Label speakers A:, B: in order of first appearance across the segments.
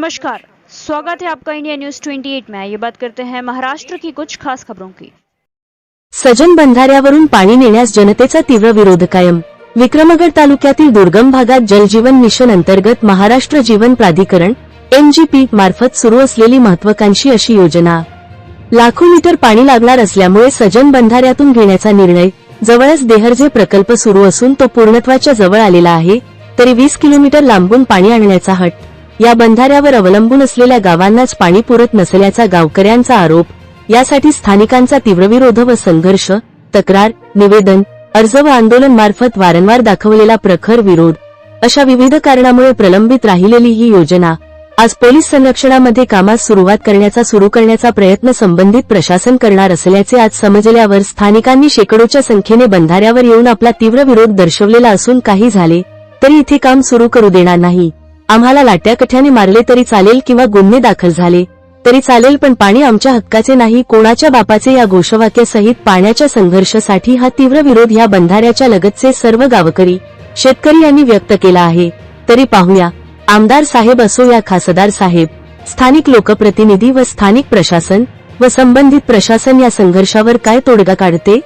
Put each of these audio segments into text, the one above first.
A: नमस्कार स्वागत है आपका इंडिया न्यूज 28 में। ये बात करते हैं महाराष्ट्र की कुछ खास खबरों की।
B: सजन बंधाऱ्यावरून पाणी नेण्यास जनतेचा तीव्र विरोध कायम। विक्रमगड तालुक्यातील दुर्गम भागात जलजीवन मिशन अंतर्गत महाराष्ट्र जीवन प्राधिकरण एमजीपी मार्फत सुरू असलेली महत्वाकांक्षी अशी योजना. लाखो लिटर पाणी लागणार असल्यामुळे सजन बंधाऱ्यातून घेण्याचा निर्णय जवळच देहरजे प्रकल्प सुरू असून तो पूर्णत्वाच्या जवळ आलेला आहे तरी वीस किलोमीटर लांबून पाणी आणण्याचा हट. या बंधाऱ्यावर अवलंबून असलेल्या गावांनाच पाणी पुरत नसल्याचा गावकऱ्यांचा आरोप. यासाठी स्थानिकांचा तीव्र विरोध व संघर्ष तक्रार निवेदन अर्ज व आंदोलन मार्फत वारंवार दाखवलेला प्रखर विरोध. अशा विविध कारणामुळे प्रलंबित राहिलेली ही योजना आज पोलीस संरक्षणामध्ये कामास सुरुवात करण्याचा सुरू करण्याचा प्रयत्न संबंधित प्रशासन करणार असल्याचे आज समजल्यावर स्थानिकांनी शेकडोच्या संख्येने बंधाऱ्यावर येऊन आपला तीव्र विरोध दर्शवलेला असून काही झाले तरी इथे काम सुरू करू देणार नाही. आम्हाला लाट्याकठ्याने मारले तरी चालेल किंवा गुन्हे दाखल झाले तरी चालेल पण पाणी आमच्या हक्काचे नाही कोणाच्या बापाचे या घोषवाक्यासहित पाण्याच्या संघर्षासाठी हा तीव्र विरोध या बंधाऱ्याच्या लगतचे सर्व गावकरी शेतकरी यांनी व्यक्त केला आहे. तरी पाहूया आमदार साहेब असो या खासदार साहेब स्थानिक लोकप्रतिनिधी व स्थानिक प्रशासन व संबंधित प्रशासन या संघर्षावर काय तोडगा काढते?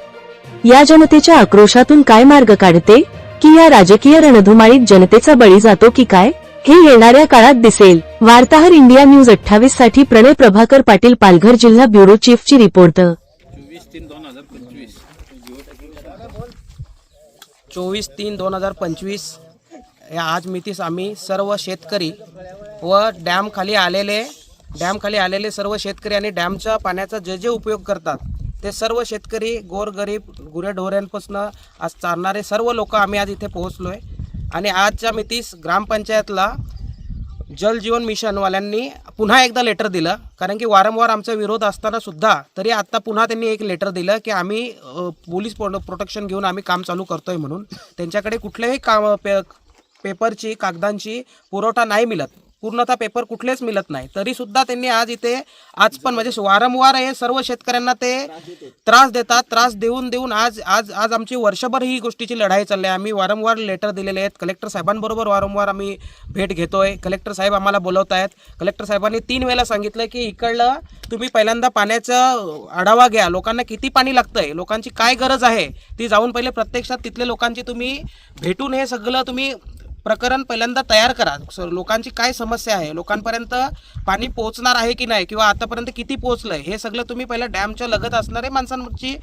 B: या जनतेच्या आक्रोशातून काय मार्ग काढते? की या राजकीय रणधुमाळीत जनतेचा बळी जातो की काय? हे येणाऱ्या काळात दिसेल. वार्ताहर इंडिया न्यूज अठ्ठावीससाठी प्रणय प्रभाकर पाटील पालघर जिल्हा ब्युरो चीफची रिपोर्ट.
C: चोवीस तीन दोन हजार पंचवीस.
D: चोवीस तीन दोन हजार पंचवीस या आज मितीस आम्ही सर्व शेतकरी व डॅमखाली आलेले डॅमखाली आलेले सर्व शेतकरी आणि डॅमच्या पाण्याचा जे जे उपयोग करतात ते सर्व शेतकरी गोरगरीब गुरेढोऱ्यांपासून आज चालणारे सर्व लोक आम्ही आज इथे पोहोचलो आहे आणि आजच्या मितीस ग्रामपंचायतला जल जीवन मिशनवाल्यांनी पुन्हा एकदा लेटर दिलं. कारण की वारंवार आमचा विरोध असताना सुद्धा तरी आत्ता पुन्हा त्यांनी एक लेटर दिलं की आम्ही पोलीस प्रो प्रोटेक्शन घेऊन आम्ही काम चालू करतोय म्हणून. त्यांच्याकडे कुठल्याही काम पे पेपरची कागदांची पुरवठा नाही मिळत. पूर्णतः पेपर कुठलेच मिळत नाही. तरी सुद्धा त्यांनी आज इथे आज पण म्हणजे वारंवार हे सर्व शेतकऱ्यांना ते त्रास देतात त्रास देऊन देऊन आज आज आज आमची वर्षभर ही गोष्टीची लढाई चालली आहे. आम्ही वारंवार लेटर दिलेले आहेत. कलेक्टर साहेबांबरोबर वारंवार आम्ही भेट घेतोय. कलेक्टर साहेब आम्हाला बोलवत आहेत. कलेक्टर साहेबांनी तीन वेळेला सांगितलं की इकडलं तुम्ही पहिल्यांदा पाण्याचा आढावा घ्या. लोकांना किती पाणी लागतंय? लोकांची काय गरज आहे? ती जाऊन पहिले प्रत्यक्षात तिथले लोकांची तुम्ही भेटून हे सगळं तुम्ही प्रकरण पहिल्यांदा तयार करा. सर लोकांची काय समस्या आहे? लोकांपर्यंत पाणी पोहोचणार आहे की नाही? किंवा आतापर्यंत किती पोहोचलंय? हे सगळं तुम्ही पहिलं डॅमच्या लगत असणारे माणसांची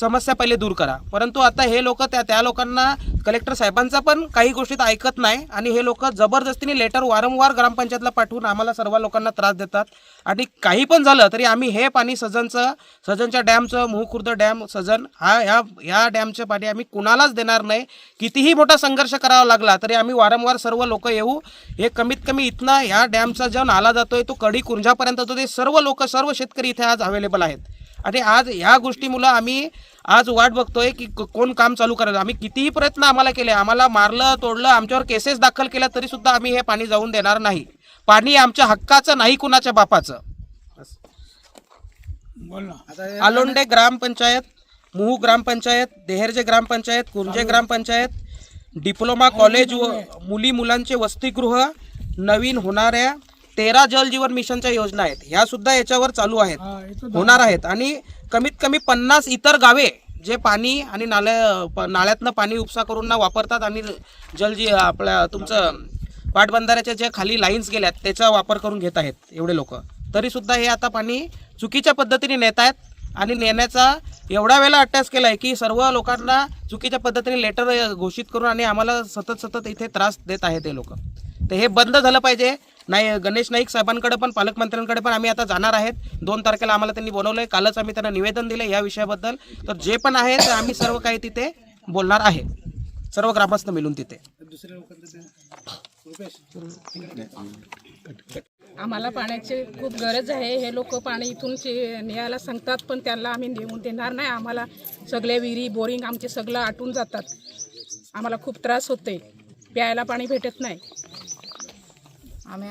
D: समस्या पहिले दूर करा. परंतु आता हे लोक त्या त्या लोकांना कलेक्टर साहेबांचा पण काही गोष्टीत ऐकत नाही आणि हे लोक जबरदस्तीने लेटर वारंवार ग्रामपंचायतला पाठवून आम्हाला सर्व लोकांना त्रास देतात. आणि काही पण झालं तरी आम्ही हे पाणी सजनचं सजनच्या डॅमचं मुहखुर्द डॅम सजन हा ह्या ह्या डॅमचं पाणी आम्ही कुणालाच देणार नाही. कितीही मोठा संघर्ष करावा लागला तरी आम्ही वारंवार सर्व लोक येऊ. हे कमीत कमी इथनं ह्या डॅमचा जो नाला जातोय तो कडी कुंजापर्यंत जातो. ते सर्व लोक सर्व शेतकरी इथे आज अवेलेबल आहेत. आणि आज ह्या गोष्टीमुळं आम्ही आज वाट बघतोय की क- कोण काम चालू करायचं आम्ही कितीही प्रयत्न आम्हाला केले आम्हाला मारलं तोडलं आमच्यावर केसेस दाखल केल्या तरी सुद्धा आम्ही हे पाणी जाऊन देणार नाही. पाणी आमच्या हक्काचं नाही कुणाच्या बापाचं. आलोंडे ग्रामपंचायत मुहू ग्रामपंचायत देहेरजे ग्रामपंचायत कुर्जे ग्रामपंचायत डिप्लोमा कॉलेज व मुली मुलांचे वसतिगृह नवीन होणाऱ्या तेरा जल जीवन मिशनच्या योजना आहेत. ह्या सुद्धा याच्यावर चालू आहेत. होणार आहेत. आणि कमीत कमी पन्नास इतर गावे जे पाणी आणि नाल्या नाल्यातनं पाणी उपसा करून ना वापरतात आणि जल जी आपल्या तुमचं पाटबंधाऱ्याच्या ज्या खाली लाईन्स गेल्यात त्याचा वापर करून घेत आहेत एवढे लोक. तरी सुद्धा हे आता पाणी चुकीच्या पद्धतीने नेत आहेत आणि नेण्याचा एवढा वेळा अट्टॅच केला आहे की सर्व लोकांना चुकीच्या पद्धतीने लेटर घोषित करून आणि आम्हाला सतत सतत इथे त्रास देत आहेत हे लोक. तर हे बंद झालं पाहिजे. नाही गणेश नाईक साहेबांकडे पण पालकमंत्र्यांकडे पण आम्ही आता जाणार आहेत. दोन तारखेला आम्हाला त्यांनी बोलवलंय. कालच आम्ही त्यांना निवेदन दिलं या विषयाबद्दल. तर जे पण आहे ते आम्ही सर्व काही तिथे बोलणार आहे. सर्व ग्रामस्थ मिळून तिथे.
E: आम्हाला पाण्याची खूप गरज आहे. हे लोक पाणी इथून चे- न्यायला सांगतात पण त्यांना आम्ही नेऊन देणार नाही. आम्हाला सगळे विहिरी बोरिंग आमचे सगळं आटून जातात. आम्हाला खूप त्रास होते प्यायला पाणी भेटत नाही.
F: आम्ही